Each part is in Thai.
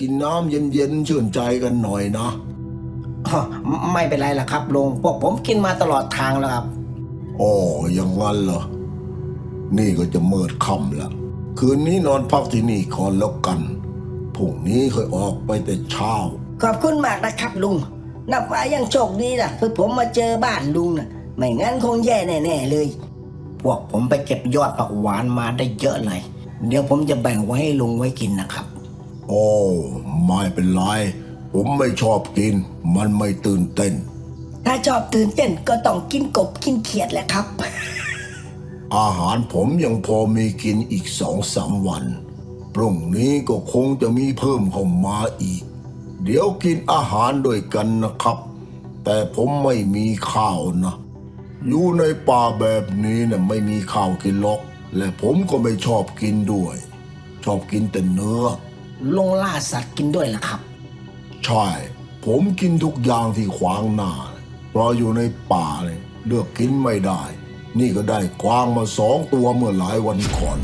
กินน้ำเย็นๆชื่นใจกันหน่อยนะอ้อไม่เป็นไรล่ะครับลุงพวกผมกินมาตลอดทางแล้วครับ อ๋ออย่างงั้นเหรอ นี่ก็จะมืดค่ำแล้วคืนนี้นอนพักที่นี่ก่อนแล้วกัน พรุ่งนี้ค่อยออกไปแต่เช้า ขอบคุณมากนะครับลุงนับว่ายังโชคดีนะคือผมมาเจอบ้านลุงนะไม่งั้นคงแย่แน่ๆเลย พวกผมไปเก็บยอดผักหวานมาได้เยอะเลย เดี๋ยวผมจะแบ่งไว้ให้ลุงไว้กินนะครับ โอ้ไม่เป็นไร ผมไม่ชอบกิน มันไม่ตื่นเต้น ถ้าชอบตื่นเต้นก็ต้องกินกบกินเขียดแหละครับ อาหารผมยังพอมีกินอีกสองสามวันพรุ่งนี้ก็คงจะมีเพิ่มเข้ามาอีก เดี๋ยวกินอาหารด้วยกันนะครับ แต่ผมไม่มีข้าวนะ อยู่ในป่าแบบนี้เนี่ยไม่มีข้าวกินหรอก และผมก็ไม่ชอบกินด้วย ชอบกินแต่เนื้อ ลงล่าสัตว์กินด้วยล่ะครับ ใช่ ผมกินทุกอย่างที่ขวางหน้าเพราะอยู่ในป่าเลยเลือกกินไม่ได้ นี่ก็ได้กวางมาสองตัวเมื่อหลายวันก่อน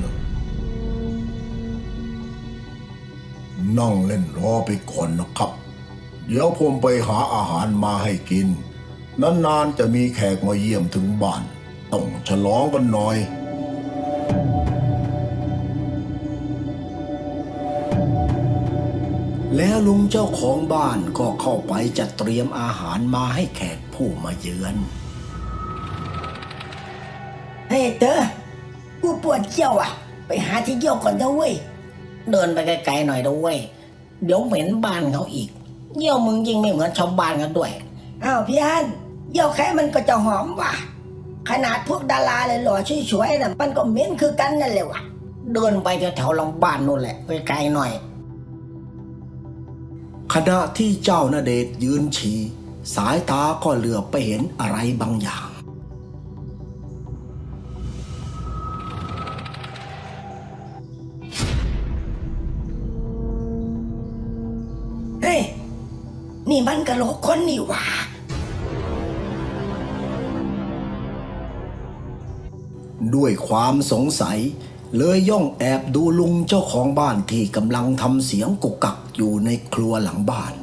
นั่งเล่นรอไปก่อนนะครับ เดี๋ยวผมไปหาอาหารมาให้กิน นานๆจะมีแขกมาเยี่ยมถึงบ้าน ต้องฉลองกันหน่อย แล้วลุงเจ้าของบ้านก็เข้าไปจัดเตรียมอาหารมาให้แขกผู้มาเยือน เฮ้ยเต๋อกูปวดเจียวอะ ไปหาที่เยี่ยวก่อนเถอะเว้ย เดินไปไกลๆหน่อยด้วยเดี๋ยวเหม็นบ้านเขาอีก เยี่ยวมึงยิ่งไม่เหมือนชาวบ้านกันด้วย อ้าวพี่อันเยี่ยวแค่มันก็จะหอมว่ะ ขนาดพวกดาราเลยหล่อๆช่วยๆน่ะมันก็เหม็นคือกันนั่นแหละว่ะ เดินไปแถวๆหลังบ้านนู่นแหละไกลๆหน่อย ขณะที่เจ้านาเดชน์ยืนฉี่สายตาก็เหลือบไปเห็นอะไรบางอย่าง เฮ้ย นี่มันกะโหลกคนนี่หว่า ด้วยความสงสัย เลยย่องแอบดูลุงเจ้าของบ้านที่กำลังทำเสียงกุกกักอยู่ในครัวหลังบ้าน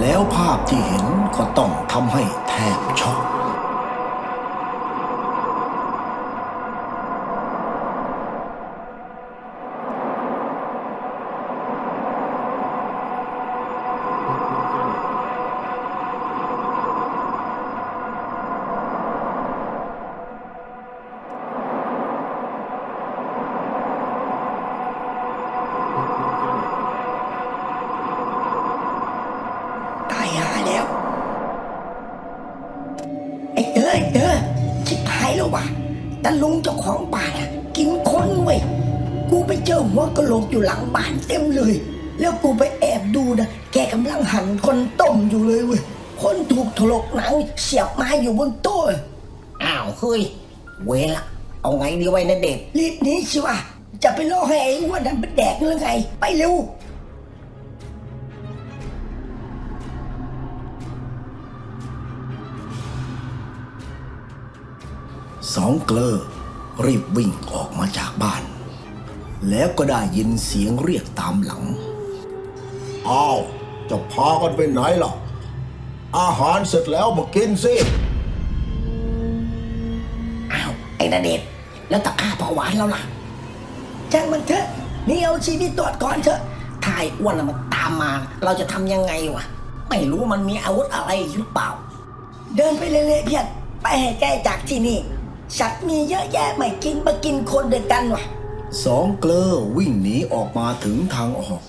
แล้วภาพที่เห็นก็ต้องทำให้แทบช็อก กูไปเจอหัวกะโหลกอยู่หลังบ้านเต็มเลย แล้วกูไปแอบดูนะ แกกำลังหั่นคนต้มอยู่เลยเว้ย คนถูกถลกหนังเสียบไม้อยู่บนโต๊ะอ้าวเฮ้ย เวละ เอาไงดีไว้นะเด็กรีบหนีสิวะ จะไปล่อให้ไอ้อ้วนนั้นไปแดกหรือไง ไปเร็ว สองเกลอรีบวิ่งออกมาจากบ้าน แล้วก็ได้ยินเสียงเรียกตามหลัง อ้าวจะพากันไปไหนล่ะ อาหารเสร็จแล้วมากินสิอ้าวไอ้นาเดชน์แล้วตะกร้าผาหวานเราล่ะช่างมันเถอะนี่เอาชีวิตตรวจก่อนเถอะถ้าไอ้อ้วนน่ะมันตามมา เราจะทำยังไงวะไม่รู้มันมีอาวุธอะไรหรือเปล่า เดินไปเรื่อยๆเพียรไปให้ใกล้จากที่นี่สัตว์มีเยอะแยะไม่กินมากินคนเดียวกันว่ะ สองเกลอวิ่งหนีออกมาถึงทางออก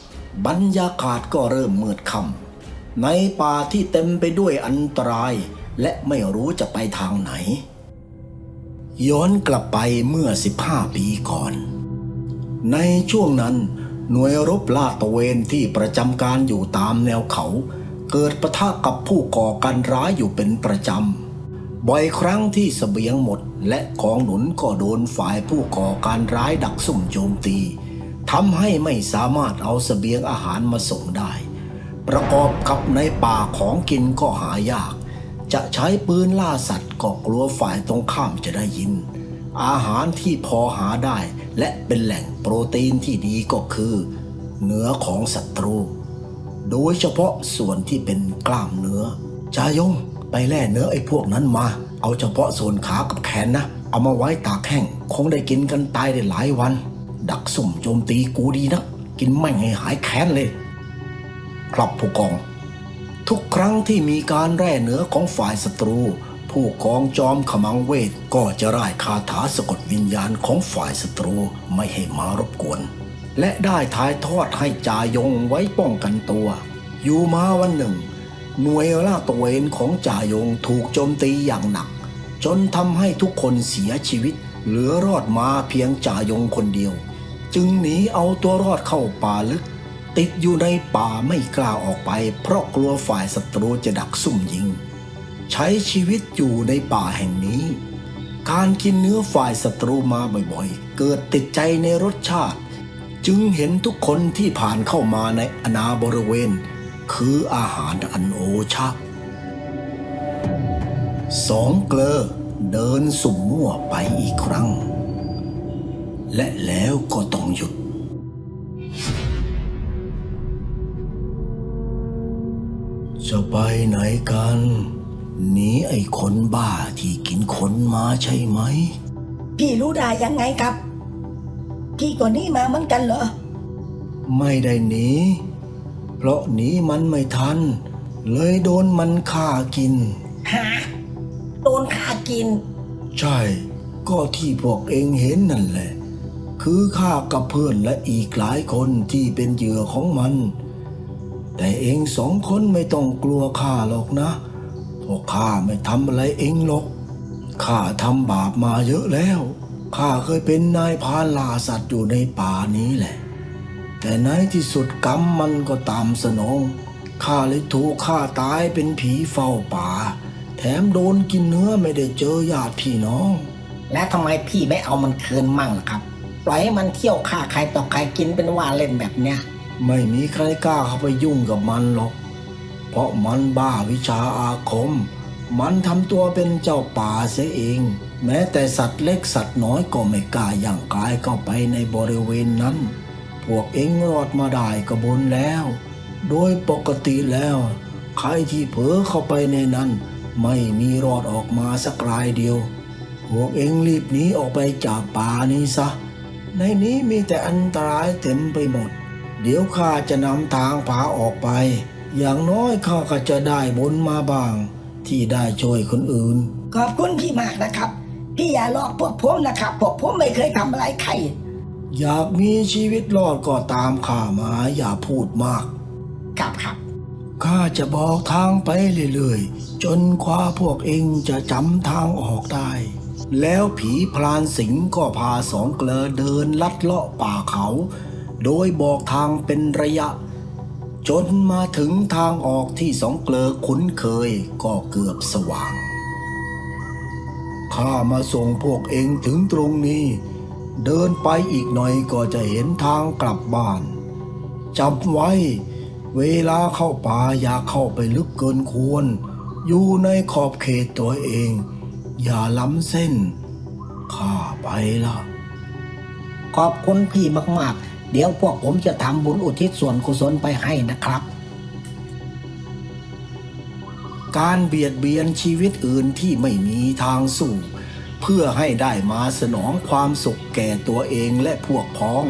บรรยากาศก็เริ่มมืดค่ำในป่าที่เต็มไปด้วยอันตราย และไม่รู้จะไปทางไหน ย้อนกลับไปเมื่อ 15 ปีก่อน ในช่วงนั้น หน่วยรบลาดตระเวนที่ประจำการอยู่ตามแนวเขา เกิดปะทะกับผู้ก่อการร้ายอยู่เป็นประจำ บ่อยครั้งที่เสบียงหมดและของหนุนก็โดนฝ่ายผู้ก่อการร้ายดักซุ่มโจมตีทำให้ไม่สามารถเอาเสบียงอาหารมาส่งได้ ประกอบกับในป่าของกินก็หายาก จะใช้ปืนล่าสัตว์ก็กลัวฝ่ายตรงข้ามจะได้ยิน อาหารที่พอหาได้และเป็นแหล่งโปรตีนที่ดีก็คือ เนื้อของศัตรู โดยเฉพาะส่วนที่เป็นกล้ามเนื้อ จายง ไปแล่เนื้อไอ้พวกนั้นมา เอาเฉพาะส่วนขากับแขนนะ เอามาไว้ตากแห้ง คงได้กินกันตายได้หลายวัน ดักสุ่มโจมตีกูดีนะ กินแม่งให้หายแค้นเลย ครับผู้กอง ทุกครั้งที่มีการแร่เนื้อของฝ่ายศัตรู ผู้กองจอมขมังเวทก็จะร่ายคาถาสะกดวิญญาณของฝ่ายศัตรูไม่ให้มารบกวน และได้ถ่ายทอดให้จายงไว้ป้องกันตัว อยู่มาวันหนึ่ง หน่วยลาดตระเวนของจ่ายงถูกโจมตีอย่างหนัก จนทำให้ทุกคนเสียชีวิต เหลือรอดมาเพียงจ่ายงคนเดียว จึงหนีเอาตัวรอดเข้าป่าลึก ติดอยู่ในป่าไม่กล้าออกไป เพราะกลัวฝ่ายศัตรูจะดักซุ่มยิง ใช้ชีวิตอยู่ในป่าแห่งนี้ การกินเนื้อฝ่ายศัตรูมาบ่อยๆ เกิดติดใจในรสชาติ จึงเห็นทุกคนที่ผ่านเข้ามาในอนาบริเวณ คืออาหารอันโอชะสองเกลอเดินสุ่มมั่วไปอีกครั้ง และแล้วก็ต้องหยุด จะไปไหนกันหนีไอ้คนบ้าที่กินคนมาใช่ไหม พี่รู้ได้ยังไงครับ พี่ก็หนี่มาเหมือนกันเหรอ ไม่ได้หนี เพราะหนีมันไม่ทัน เลยโดนมันฆ่ากินหาโดนขากิน ใช่ ก็ที่พวกเองเห็นนั่นแหละ คือข้ากับเพื่อนและอีกหลายคนที่เป็นเหยื่อของมัน แต่เองสองคนไม่ต้องกลัวข้าหรอกนะเพราะข้าไม่ทำอะไรเองหรอกข้าทำบาปมาเยอะแล้วข้าเคยเป็นนายพรานล่าสัตว์อยู่ในป่านี้แหละ แต่ในที่สุดกรรมมันก็ตามสนอง ข้าเลยถูกฆ่าตายเป็นผีเฝ้าป่า แถมโดนกินเนื้อไม่ได้เจอญาติพี่น้อง แล้วทำไมพี่ไม่เอามันคืนมั่งล่ะครับ ปล่อยให้มันเที่ยวฆ่าใครต่อใครกินเป็นว่าเล่นแบบเนี้ย ไม่มีใครกล้าเข้าไปยุ่งกับมันหรอก เพราะมันบ้าวิชาอาคม มันทำตัวเป็นเจ้าป่าเสียเอง แม้แต่สัตว์เล็กสัตว์น้อยก็ไม่กล้าย่างกายเข้าไปในบริเวณนั้น พวกเองรอดมาได้ก็บุญแล้ว โดยปกติแล้ว ใครที่เผลอเข้าไปในนั้น ไม่มีรอดออกมาสักรายเดียว พวกเองรีบหนีออกไปจากป่านี้ซะ ในนี้มีแต่อันตรายเต็มไปหมด เดี๋ยวข้าจะนำทางพาออกไป อย่างน้อยข้าก็จะได้บุญมาบ้าง ที่ได้ช่วยคนอื่น ขอบคุณพี่มากนะครับ พี่อย่าหลอกพวกผมนะครับ พวกผมไม่เคยทำอะไรใคร อยากมีชีวิตรอดก็ตามข้ามาอย่าพูดมาก ครับครับ ข้าจะบอกทางไปเรื่อยๆ จนกว่าพวกเองจะจำทางออกได้ แล้วผีพลานสิงห์ก็พาสองเกลอเดินลัดเลาะป่าเขา โดยบอกทางเป็นระยะ จนมาถึงทางออกที่สองเกลอคุ้นเคยก็เกือบสว่าง ข้ามาส่งพวกเองถึงตรงนี้ เดินไปอีกหน่อยก็จะเห็นทางกลับบ้านจำไว้ เวลาเข้าป่าอย่าเข้าไปลึกเกินควร อยู่ในขอบเขตตัวเอง อย่าล้ำเส้น ข้าไปละขอบคุณพี่มากๆ เดี๋ยวพวกผมจะทำบุญอุทิศส่วนกุศลไปให้นะครับ การเบียดเบียนชีวิตอื่นที่ไม่มีทางสู้ เพื่อให้ได้มาสนองความสุขแก่ตัวเองและพวกพ้อง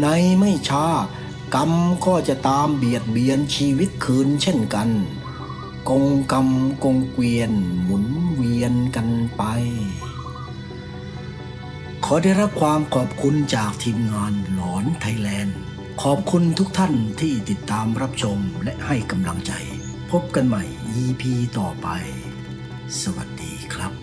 ในไม่ช้ากรรมก็จะตามเบียดเบียนชีวิตคืนเช่นกัน กงกรรมกงเกวียนหมุนเวียนกันไป ขอได้รับความขอบคุณจากทีมงานหลอนไทยแลนด์ ขอบคุณทุกท่านที่ติดตามรับชมและให้กำลังใจ พบกันใหม่ EP ต่อไป สวัสดีครับ